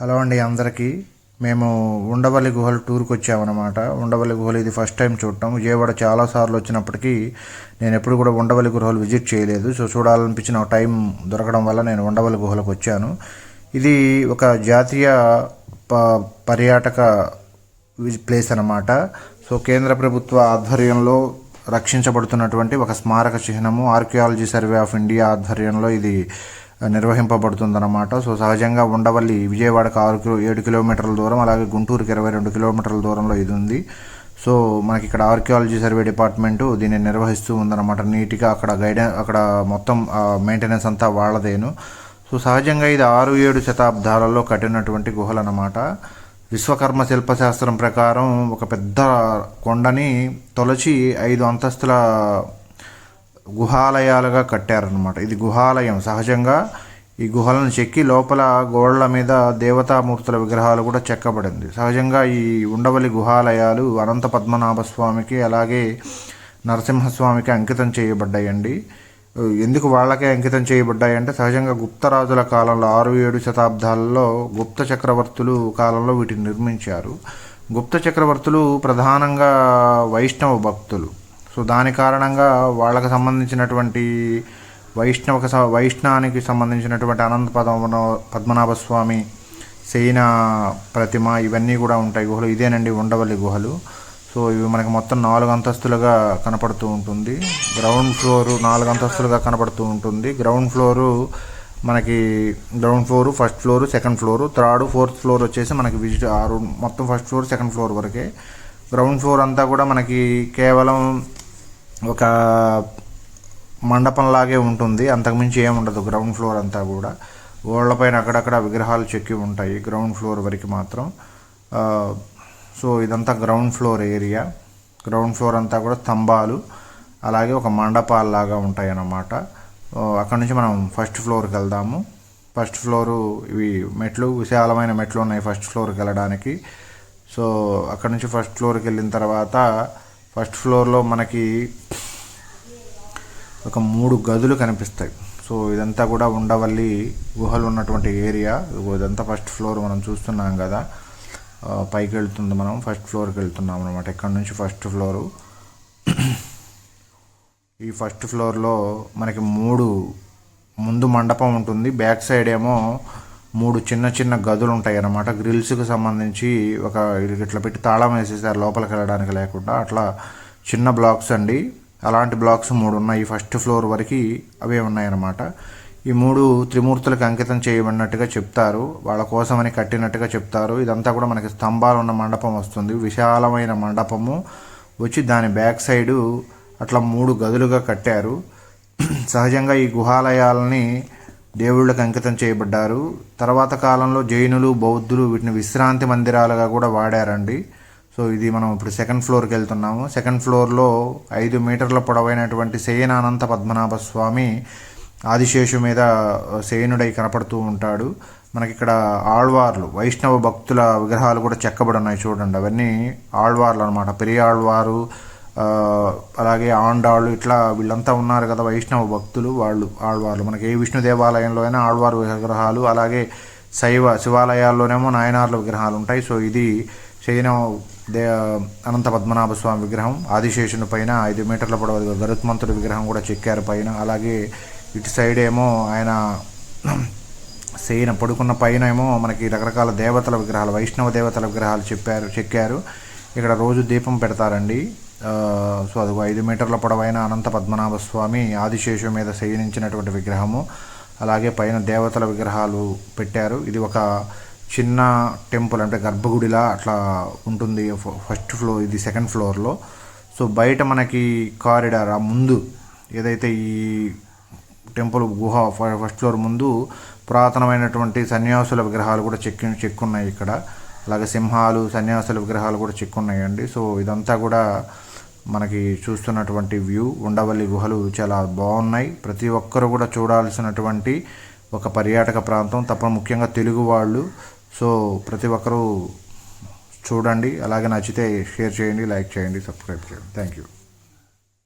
Hello అండి అందరికీ. మేము ఉండవల్లి గుహలు టూర్కి వచ్చామన్నమాట. ఉండవల్లి గుహలు ఇది ఫస్ట్ టైం చూడటం. విజయవాడ చాలాసార్లు వచ్చినప్పటికీ నేను ఎప్పుడు కూడా ఉండవల్లి గుహలు విజిట్ చేయలేదు. సో చూడాలనిపించిన టైం దొరకడం వల్ల నేను ఉండవల్లి గుహలకు వచ్చాను. ఇది ఒక జాతీయ ప పర్యాటక ప్లేస్ అనమాట సో కేంద్ర ప్రభుత్వ ఆధ్వర్యంలో రక్షించబడుతున్నటువంటి ఒక స్మారక చిహ్నము ఆర్కియాలజీ సర్వే ఆఫ్ ఇండియా ఆధ్వర్యంలో ఇది నిర్వహింపబడుతుందన్నమాట. సో సహజంగా ఉండవల్లి విజయవాడకు ఆరు కిలో ఏడు కిలోమీటర్ల దూరం అలాగే గుంటూరుకి ఇరవై రెండు కిలోమీటర్ల దూరంలో ఇది ఉంది సో మనకి ఇక్కడ ఆర్కియాలజీ సర్వే డిపార్ట్మెంట్ దీన్ని నిర్వహిస్తూ ఉందన్నమాట. నీట్గా అక్కడ గైడెన్ అక్కడ మొత్తం మెయింటెనెన్స్ అంతా వాళ్ళదేను. సో సహజంగా ఇది ఆరు ఏడు శతాబ్దాలలో కట్టినటువంటి గుహలు అన్నమాట విశ్వకర్మ శిల్పశాస్త్రం ప్రకారం ఒక పెద్ద కొండని తొలచి ఐదు అంతస్తుల గుహాలయాలుగా కట్టారనమాట ఇది గుహాలయం. సహజంగా ఈ గుహలను చెక్కి లోపల గోడల మీద దేవతామూర్తుల విగ్రహాలు కూడా చెక్కబడింది. సహజంగా ఈ ఉండవల్లి గుహాలయాలు అనంత పద్మనాభ స్వామికి అలాగే నరసింహస్వామికి అంకితం చేయబడ్డాయండి. ఎందుకు వాళ్ళకే అంకితం చేయబడ్డాయంటే సహజంగా గుప్తరాజుల కాలంలో ఆరు ఏడు శతాబ్దాలలో గుప్త చక్రవర్తులు కాలంలో వీటిని నిర్మించారు. గుప్త చక్రవర్తులు ప్రధానంగా వైష్ణవ భక్తులు. సో దాని కారణంగా వాళ్ళకి సంబంధించినటువంటి వైష్ణవక వైష్ణవానికి సంబంధించినటువంటి అనంత పద్మ పద్మనాభ స్వామి శయన ప్రతిమ ఇవన్నీ కూడా ఉంటాయి గుహలు. ఇదేనండి ఉండవల్లి గుహలు. సో ఇవి మనకి మొత్తం నాలుగు అంతస్తులుగా కనపడుతూ ఉంటుంది. గ్రౌండ్ ఫ్లోరు నాలుగు అంతస్తులుగా కనపడుతూ ఉంటుంది. గ్రౌండ్ ఫ్లోరు మనకి ground floor first floor second floor third fourth floor వచ్చేసి మనకి విజిట్ ఆరు మొత్తం ఫస్ట్ ఫ్లోర్ సెకండ్ ఫ్లోర్ వరకే. గ్రౌండ్ ఫ్లోర్ అంతా కూడా మనకి కేవలం ఒక మండపంలాగే ఉంటుంది. అంతకుమించి ఏముండదు గ్రౌండ్ ఫ్లోర్ అంతా కూడా. ఓళ్ళపైన అక్కడక్కడ విగ్రహాలు చెక్కి ఉంటాయి. గ్రౌండ్ ఫ్లోర్ వరకు మాత్రం. సో ఇదంతా ground floor area. Ground floor అంతా కూడా స్తంభాలు. అలాగే ఒక మండపాలలాగా ఉంటాయి అన్నమాట అక్కడ నుంచి మనం ఫస్ట్ ఫ్లోర్కి వెళ్దాము. ఫస్ట్ ఫ్లోరు ఇవి మెట్లు విశాలమైన మెట్లు ఉన్నాయి ఫస్ట్ ఫ్లోర్కి వెళ్ళడానికి. సో అక్కడ నుంచి ఫస్ట్ ఫ్లోర్కి వెళ్ళిన తర్వాత ఫస్ట్ ఫ్లోర్లో మనకి ఒక మూడు గదులు కనిపిస్తాయి. సో ఇదంతా కూడా ఉండవల్లి గుహలు ఉన్నటువంటి ఏరియా. ఇదంతా ఫస్ట్ ఫ్లోర్ మనం చూస్తున్నాం కదా. పైకి వెళ్తుంది మనం ఫస్ట్ ఫ్లోర్కి వెళ్తున్నాం అనమాట ఇక్కడ నుంచి ఫస్ట్ ఫ్లోరు. ఈ ఫస్ట్ ఫ్లోర్లో మనకి మూడు ముందు మండపం ఉంటుంది. బ్యాక్ సైడ్ ఏమో మూడు చిన్న చిన్న గదులు ఉంటాయి అన్నమాట. గ్రిల్స్కి సంబంధించి ఒక ఇట్లా పెట్టి తాళం వేసేసారు లోపలికి వెళ్ళడానికి లేకుండా. అట్లా చిన్న బ్లాక్స్ అండి. అలాంటి బ్లాక్స్ మూడు ఉన్నాయి ఫస్ట్ ఫ్లోర్ వరకు అవే ఉన్నాయన్నమాట. ఈ మూడు త్రిమూర్తులకు అంకితం చేయబడినట్టుగా చెప్తారు. వాళ్ళ కోసమని కట్టినట్టుగా చెప్తారు. ఇదంతా కూడా మనకి స్తంభాలు ఉన్న మండపం వస్తుంది. విశాలమైన మండపము వచ్చి దాని బ్యాక్ సైడు అట్లా మూడు గదులుగా కట్టారు. సహజంగా ఈ గుహాలయాలని దేవుళ్ళకి అంకితం చేయబడ్డారు. తర్వాత కాలంలో జైనులు బౌద్ధులు వీటిని విశ్రాంతి మందిరాలుగా కూడా వాడారండి. సో ఇది మనం ఇప్పుడు సెకండ్ ఫ్లోర్కి వెళ్తున్నాము. సెకండ్ ఫ్లోర్లో ఐదు మీటర్ల పొడవైనటువంటి శయనానంత పద్మనాభ స్వామి ఆదిశేషు మీద శయనుడై కనపడుతూ ఉంటాడు. మనకి ఇక్కడ ఆళ్వార్లు వైష్ణవ భక్తుల విగ్రహాలు కూడా చెక్కబడి ఉన్నాయి చూడండి. అవన్నీ ఆళ్వార్లు అనమాట పెరియ ఆళ్వారు అలాగే ఆండాళ్ళు ఇట్లా వీళ్ళంతా ఉన్నారు కదా వైష్ణవ భక్తులు వాళ్ళు ఆళ్వార్లు. మనకి ఏ విష్ణు దేవాలయంలో అయినా ఆళ్వారు విగ్రహాలు అలాగే శైవ శివాలయాల్లోనేమో నాయనార్ల విగ్రహాలు ఉంటాయి. సో ఇది శైనవ దే అనంత పద్మనాభ స్వామి విగ్రహం ఆదిశేషుని పైన ఐదు మీటర్ల పొడవు గరుత్మంతుడి విగ్రహం కూడా చెక్కారు పైన. అలాగే ఇటు సైడ్ ఏమో ఆయన సేన పడుకున్న పైన ఏమో మనకి రకరకాల దేవతల విగ్రహాలు వైష్ణవ దేవతల విగ్రహాలు చెప్పారు చెక్కారు. ఇక్కడ రోజు దీపం పెడతారండి. సో అది ఐదు మీటర్ల పొడవైన అనంత పద్మనాభ స్వామి ఆదిశేషు మీద శయనించినటువంటి విగ్రహము. అలాగే పైన దేవతల విగ్రహాలు పెట్టారు. ఇది ఒక చిన్న టెంపుల్ అంటే గర్భగుడిలా అట్లా ఉంటుంది. ఫస్ట్ ఫ్లోర్ ఇది సెకండ్ ఫ్లోర్లో. సో బయట మనకి కారిడార్ ఆ ముందు ఏదైతే ఈ టెంపుల్ గుహ ఫస్ట్ ఫ్లోర్ ముందు పురాతనమైనటువంటి సన్యాసుల విగ్రహాలు కూడా చెక్కి చెక్కున్నాయి ఇక్కడ. అలాగే సింహాలు సన్యాసుల విగ్రహాలు కూడా చెక్కున్నాయండి. సో ఇదంతా కూడా మనకి చూస్తున్నటువంటి వ్యూ. ఉండవల్లి గుహలు చాలా బాగున్నాయి. ప్రతి ఒక్కరు కూడా చూడాల్సినటువంటి ఒక పర్యాటక ప్రాంతం. తప్ప ముఖ్యంగా తెలుగు వాళ్ళు సో ప్రతి ఒక్కరూ చూడండి అలాగే నచ్చితే షేర్ చేయండి లైక్ చేయండి సబ్స్క్రైబ్ చేయండి. Thank you